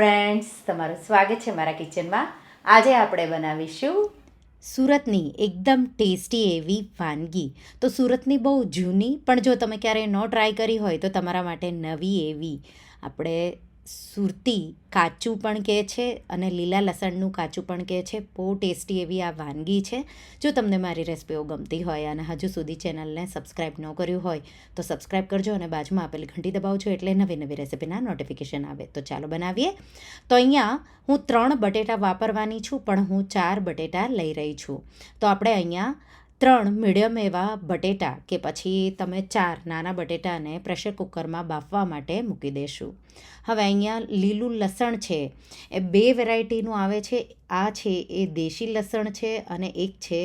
Friends તમારું સ્વાગત છે મારા કિચનમાં આજે આપણે બનાવીશું સુરતની એકદમ ટેસ્ટી એવી વાનગી. તો સુરતની બહુ જૂની, પણ જો તમે ક્યારેય ન ટ્રાય કરી હોય તો તમારા માટે નવી એવી. આપણે સુરતી કાચું પણ કહે છે અને લીલા લસણનું કાચું પણ કહે છે. બહુ ટેસ્ટી એવી આ વાનગી છે. જો તમને મારી રેસિપીઓ ગમતી હોય અને હજુ સુધી ચેનલને સબસ્ક્રાઈબ ન કર્યું હોય, તો સબસ્ક્રાઈબ કરજો અને બાજુમાં આપેલી ઘંટી દબાવજો એટલે નવી નવી રેસિપીના નોટિફિકેશન આવે. તો ચાલો બનાવીએ. તો અહીંયા હું ત્રણ બટેટા વાપરવાની છું, પણ હું ચાર બટેટા લઈ રહી છું. તો આપણે અહીંયા ત્રણ મીડિયમ એવા બટેટા કે પછી તમે ચાર નાના બટેટાને પ્રેશર કુકરમાં બાફવા માટે મૂકી દેશું. હવે અહીંયા લીલું લસણ છે. એ બે વેરાયટીનું આવે છે. આ છે એ દેશી લસણ છે અને એક છે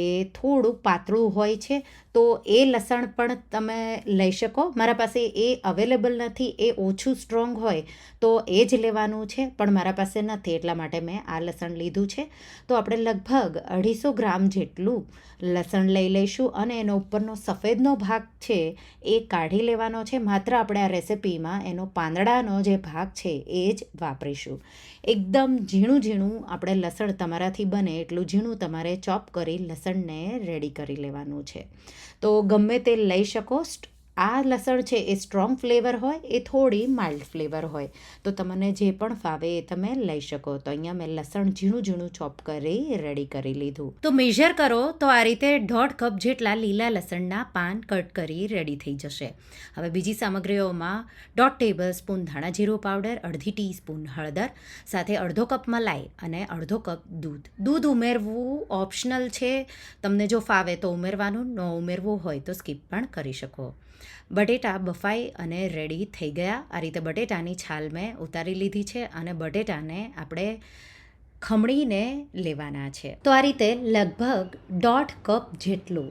એ થોડું પાતળું હોય છે. તો એ લસણ પણ તમે લઈ શકો. મારા પાસે એ અવેલેબલ નથી, એ ઓછું સ્ટ્રોંગ હોય તો એ જ લેવાનું છે, પણ મારા પાસે નથી. એટલા માટે મેં આ લસણ લીધું છે. તો આપણે લગભગ અઢીસો ગ્રામ જેટલું લસણ લઈ લઈશું અને એનો ઉપરનો સફેદનો ભાગ છે એ કાઢી લેવાનો છે. માત્ર આપણે આ રેસિપીમાં એનો પાંદડાનો જે ભાગ છે એ જ વાપરીશું. એકદમ ઝીણું ઝીણું આપણે લસણ તમારાથી બને એટલું ઝીણું તમારે ચોપ કરી લસણને રેડી કરી લેવાનું છે. તો ગમે તે લઈ શકો. આ લસણ છે એ સ્ટ્રોંગ ફ્લેવર હોય, એ થોડી માઇલ્ડ ફ્લેવર હોય. તો તમને જે પણ ફાવે એ તમે લઈ શકો. તો અહીંયા મેં લસણ ઝીણું ઝીણું ચોપ કરી રેડી કરી લીધું. તો મેઝર કરો તો આ રીતે દોઢ કપ જેટલા લીલા લસણના પાન કટ કરી રેડી થઈ જશે. હવે બીજી સામગ્રીઓમાં દોઢ ટેબલ સ્પૂન ધાણા જીરું પાવડર અડધી ટીસ્પૂન હળદર, સાથે અડધો કપ મલાઈ અને અડધો કપ દૂધ. દૂધ ઉમેરવું ઓપ્શનલ છે. તમને જો ફાવે તો ઉમેરવાનું, ન ઉમેરવું હોય તો સ્કીપ પણ કરી શકો. બટેટા બફાઈ અને રેડી થઈ ગયા. આ રીતે બટેટાની છાલ મેં ઉતારી લીધી છે અને બટેટાને આપણે ખમણીને લેવાના છે. તો આ રીતે લગભગ દોઢ કપ જેટલું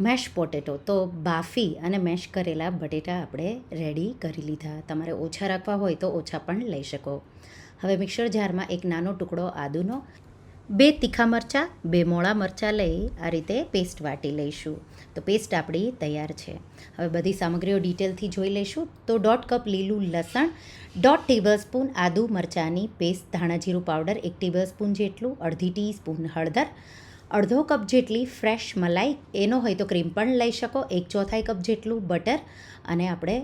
મેશ પોટેટો, તો બાફી અને મેશ કરેલા બટેટા આપણે રેડી કરી લીધા. તમારે ઓછા રાખવા હોય તો ઓછા પણ લઈ શકો. હવે મિક્સર જારમાં એક નાનો ટુકડો આદુનો બે તીખા મરચાં, બે મોળા મરચાં લઈ આ રીતે પેસ્ટ વાટી લઈશું. તો પેસ્ટ આપણી તૈયાર છે. હવે બધી સામગ્રીઓ ડિટેલથી જોઈ લઈશું. તો દોઢ કપ લીલું લસણ દોઢ ટેબલસ્પૂન આદુ મરચાંની પેસ્ટ ધાણા જીરું પાવડર એક ટેબલસ્પૂન જેટલું, અડધી ટી સ્પૂન હળદર, અડધો કપ જેટલી ફ્રેશ મલાઈ, એનો હોય તો ક્રીમ પણ લઈ શકો, એક ચોથાઈ કપ જેટલું બટર અને આપણે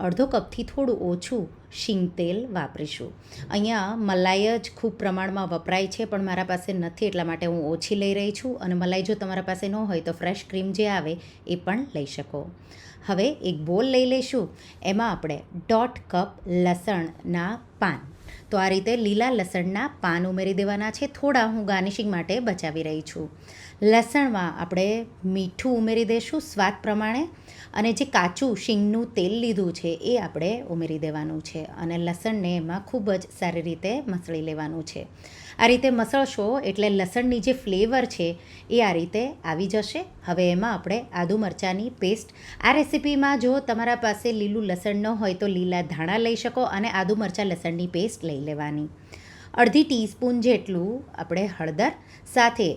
અડધો કપથી થોડું ઓછું શીંગ તેલ વાપરીશું. અહીંયા મલાઈ જ ખૂબ પ્રમાણમાં વપરાય છે, પણ મારા પાસે નથી, એટલા માટે હું ઓછી લઈ રહી છું. અને મલાઈ જો તમારા પાસે ન હોય તો ફ્રેશ ક્રીમ જે આવે એ પણ લઈ શકો. હવે એક બોલ લઈ લઈશું. એમાં આપણે દોઢ કપ લસણના પાન તો આ રીતે લીલા લસણના પાન ઉમેરી દેવાના છે. થોડા હું ગાર્નિશિંગ માટે બચાવી રહી છું. લસણમાં આપણે મીઠું ઉમેરી દઈશું સ્વાદ પ્રમાણે અને જે કાચું શીંગનું તેલ લીધું છે એ આપણે ઉમેરી દેવાનું છે અને લસણને એમાં ખૂબ જ સારી રીતે મસળી લેવાનું છે. આ રીતે મસળશો એટલે લસણની જે ફ્લેવર છે એ આ રીતે આવી જશે. હવે એમાં આપણે આદુ મરચાંની પેસ્ટ. આ રેસિપીમાં જો તમારા પાસે લીલું લસણ ન હોય તો લીલા ધાણા લઈ શકો અને આદુ મરચાં લસણની પેસ્ટ લઈ લેવાની. અડધી ટીસ્પૂન જેટલું આપણે હળદર, સાથે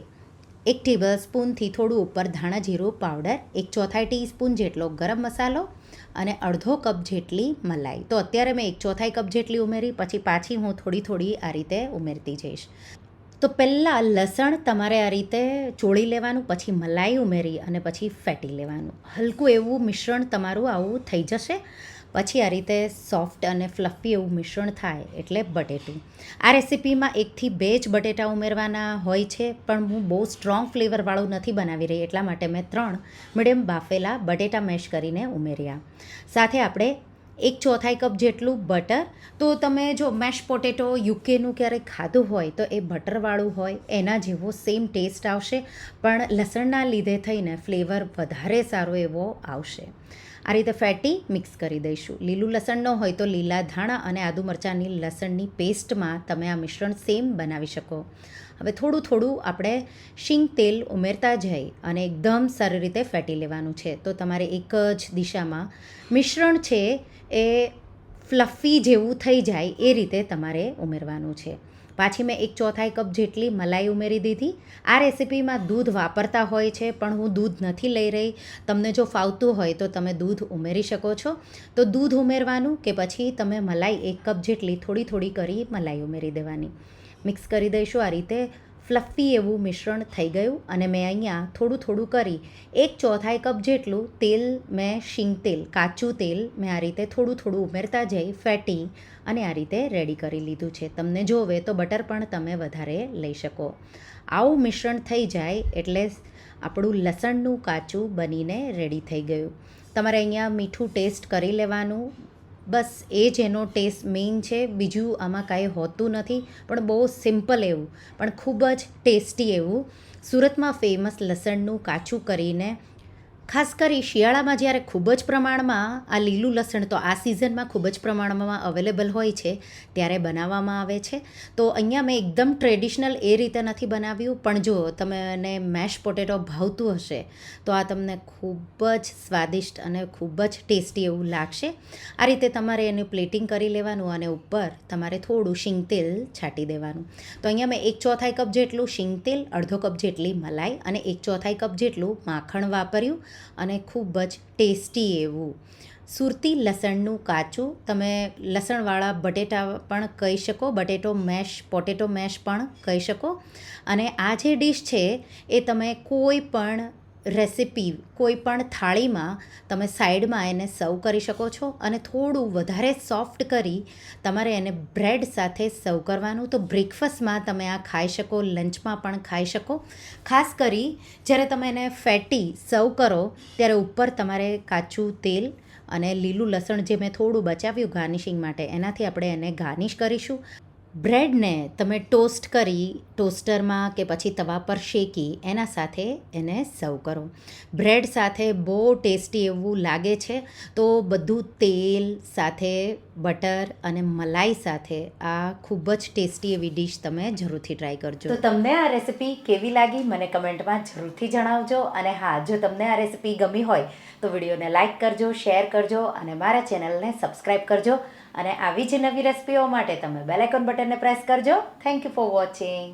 એક ટેબલ સ્પૂનથી થોડું ઉપર ધાણા જીરું, પાવડર, એક ચોથાઈ ટીસ્પૂન જેટલો ગરમ મસાલો અને અડધો કપ જેટલી મલાઈ. તો અત્યારે મેં એક ચોથાઈ કપ જેટલી ઉમેરી, પછી પાછી હું થોડી થોડી આ રીતે ઉમેરતી જઈશ. તો પહેલાં લસણ તમારે આ રીતે ચોળી લેવાનું, પછી મલાઈ ઉમેરી અને પછી ફેટી લેવાનું. હલકું એવું મિશ્રણ તમારું આવું થઈ જશે. પછી આ રીતે સોફ્ટ અને ફ્લફી એવું મિશ્રણ થાય એટલે બટેટું. આ રેસિપીમાં એકથી બે જ બટેટા ઉમેરવાના હોય છે, પણ હું બહુ સ્ટ્રોંગ ફ્લેવરવાળું નથી બનાવી રહી, એટલા માટે મેં ત્રણ મીડિયમ બાફેલા બટેટા મેશ કરીને ઉમેર્યા. સાથે આપણે એક ચોથાઈ કપ જેટલું બટર, તો તમે જો મેશ પોટેટો યુકેનું ક્યારેક ખાધું હોય, તો એ બટરવાળું હોય, એના જેવો સેમ ટેસ્ટ આવશે, પણ લસણના લીધે થઈને ફ્લેવર વધારે સારો એવો આવશે. આ રીતે ફેટી મિક્સ કરી દઈશું. લીલું લસણ ન હોય તો લીલા ધાણા અને આદુ મરચાંની લસણની પેસ્ટમાં તમે આ મિશ્રણ સેમ બનાવી શકો. હવે થોડું થોડું આપણે શીંગ તેલ ઉમેરતા જઈ અને એકદમ સારી રીતે ફેટી લેવાનું છે. તો તમારે એક જ દિશામાં મિશ્રણ છે એ ફ્લફી જેવું થઈ જાય એ રીતે તમારે ઉમેરવાનું છે. પાછી મેં એક ચોથાઈ કપ જેટલી મલાઈ ઉમેરી દીધી. આ રેસિપીમાં દૂધ વાપરતા હોય છે, પણ હું દૂધ નથી લઈ રહી. તમને જો ફાવતું હોય તો તમે દૂધ ઉમેરી શકો છો. તો દૂધ ઉમેરવાનું કે પછી તમે મલાઈ એક કપ જેટલી થોડી થોડી કરી મલાઈ ઉમેરી દેવાની. મિક્સ કરી દઈશું આ રીતે. ફ્લફી એવું મિશ્રણ થઈ ગયું અને મેં અહીંયા થોડું થોડું કરી. એક ચોથાઈ કપ જેટલું તેલ મેં શીંગ તેલ, કાચું તેલ મેં આ રીતે થોડું થોડું ઉમેરતા જઈ ફેટી અને આ રીતે રેડી કરી લીધું છે. તમને જોવે તો બટર પણ તમે વધારે લઈ શકો. આવું મિશ્રણ થઈ જાય એટલે આપણું લસણનું કાચું બનીને રેડી થઈ ગયું. તમારે અહીંયા મીઠું ટેસ્ટ કરી લેવાનું બસ એ જ એનો ટેસ્ટ મેઇન છે. બીજું આમાં કાંઈ હોતું નથી, પણ બહુ સિમ્પલ એવું, પણ ખૂબ જ ટેસ્ટી એવું. સુરતમાં ફેમસ લસણનું કાચું કરીને ખાસ કરી શિયાળામાં જ્યારે ખૂબ જ પ્રમાણમાં આ લીલું લસણ તો આ સિઝનમાં ખૂબ જ પ્રમાણમાં અવેલેબલ હોય છે, ત્યારે બનાવવામાં આવે છે. તો અહીંયા મેં એકદમ ટ્રેડિશનલ એ રીતે નથી બનાવ્યું, પણ જો તમને મેશ પોટેટો ભાવતું હશે, તો આ તમને ખૂબ જ સ્વાદિષ્ટ અને ખૂબ જ ટેસ્ટી એવું લાગશે. આ રીતે તમારે એનું પ્લેટિંગ કરી લેવાનું અને ઉપર તમારે થોડું શીંગ તેલ છાંટી દેવાનું. તો અહીંયા મેં એક ચોથાઈ કપ જેટલું શીંગ તેલ, અડધો કપ જેટલી મલાઈ અને એક ચોથાઈ કપ જેટલું માખણ વાપર્યું. અને ખૂબ જ ટેસ્ટી એવું. સુરતી લસણનું કાચું, તમે લસણવાળા બટેટા પણ કહી શકો, બટેટો મેશ, પોટેટો મેશ પણ કહી શકો. અને આ જે ડીશ છે, એ તમે કોઈ પણ રેસિપી કોઈ પણ થાળીમાં તમે સાઈડમાં એને સર્વ કરી શકો છો અને થોડું વધારે સોફ્ટ કરી તમારે એને બ્રેડ સાથે સર્વ કરવાનું. તો બ્રેકફાસ્ટમાં તમે આ ખાઈ શકો, લંચમાં પણ ખાઈ શકો. ખાસ કરી જ્યારે તમે એને ફેટી સર્વ કરો ત્યારે ઉપર તમારે કાચું તેલ અને લીલું લસણ જે મેં થોડું બચાવ્યું ગાર્નિશિંગ માટે, એનાથી આપણે એને ગાર્નિશ કરીશું. બ્રેડને તમે ટોસ્ટ કરી, ટોસ્ટરમાં કે પછી તવા પર શેકી, એના સાથે એને સર્વ કરો. બ્રેડ સાથે બહુ ટેસ્ટી એવું લાગે છે, તો બધું તેલ સાથે, બટર અને મલાઈ સાથે આ ખૂબ જ ટેસ્ટી એવી ડીશ તમે જરૂરથી ટ્રાય કરજો. તો તમને આ રેસિપી કેવી લાગી મને કમેન્ટમાં જરૂરથી જણાવજો અને હા, જો તમને આ રેસિપી ગમી હોય તો વિડીયોને લાઇક કરજો, શેર કરજો અને મારા ચેનલને સબસ્ક્રાઈબ કરજો. અને આવી જ નવી રેસિપીઓ માટે તમે બેલ આઇકોન બટનને પ્રેસ કરજો. Thank you for watching